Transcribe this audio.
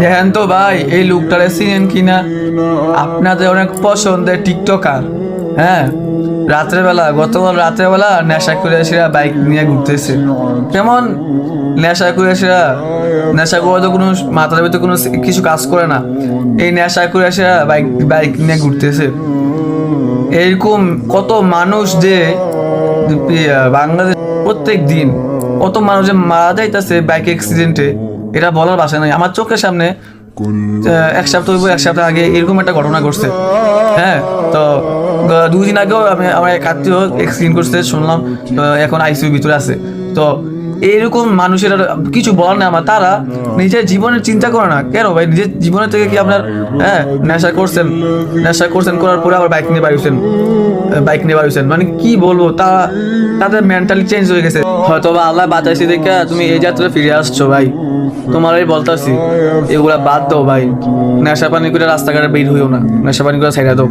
দেখেন তো ভাই, এই লোকটারে চিনেন কিনা? আপনাদের অনেক পছন্দের টিকটকার হ্যাঁ? রাত্রেবেলা, গতকাল রাত্রেবেলা নেশা করে সেরা বাইক নিয়ে ঘুরতেছে। কেমন? নেশা করে সেরা নেশা করে তো কোনো মাথার ভিতরে কোনো কিছু কাজ করে না। এই নেশা করে সেরা বাইক বাইক নিয়ে ঘুরতেছে। এরকম কত মানুষ যে বাংলাদেশ প্রত্যেক দিন কত মানুষ যে মারা যাইতেছে বাইক অ্যাক্সিডেন্টে এটা বলার বাসায় নাই। আমার চোখের সামনে এক সপ্তাহ এক সপ্তাহ আগে এরকম একটা ঘটনা ঘটছে। হ্যাঁ তো দুদিন দুই দিন আগেও আমি আমার এক আত্মীয় এক্সিডেন্ট করছে শুনলাম এখন আইসিউ ভিতরে আছে। তো এরকম মানুষের কিছু বলার নেই আমার। তারা নিজের জীবনের চিন্তা করে না। কেন ভাই? নিজের জীবনের থেকে কি আপনার হ্যাঁ নেশা করছেন? নেশা করছেন করার পরে আবার বাইক নিয়ে বাড়িছেন বাইক নিয়ে বাড়িছেন মানে কি বলব? তা তাদের মেন্টালি চেঞ্জ হয়ে গেছে। হয়তো বা আল্লাহ বাঁচাইছি দেখে তুমি এই যাত্রা ফিরে আসছো ভাই। তোমার এই বলতাছি এগুলা বাদ দাও ভাই। নেশা পানি করে রাস্তাঘাটে বের হইও না। নেশা পানি করে ছাইড়া দাও।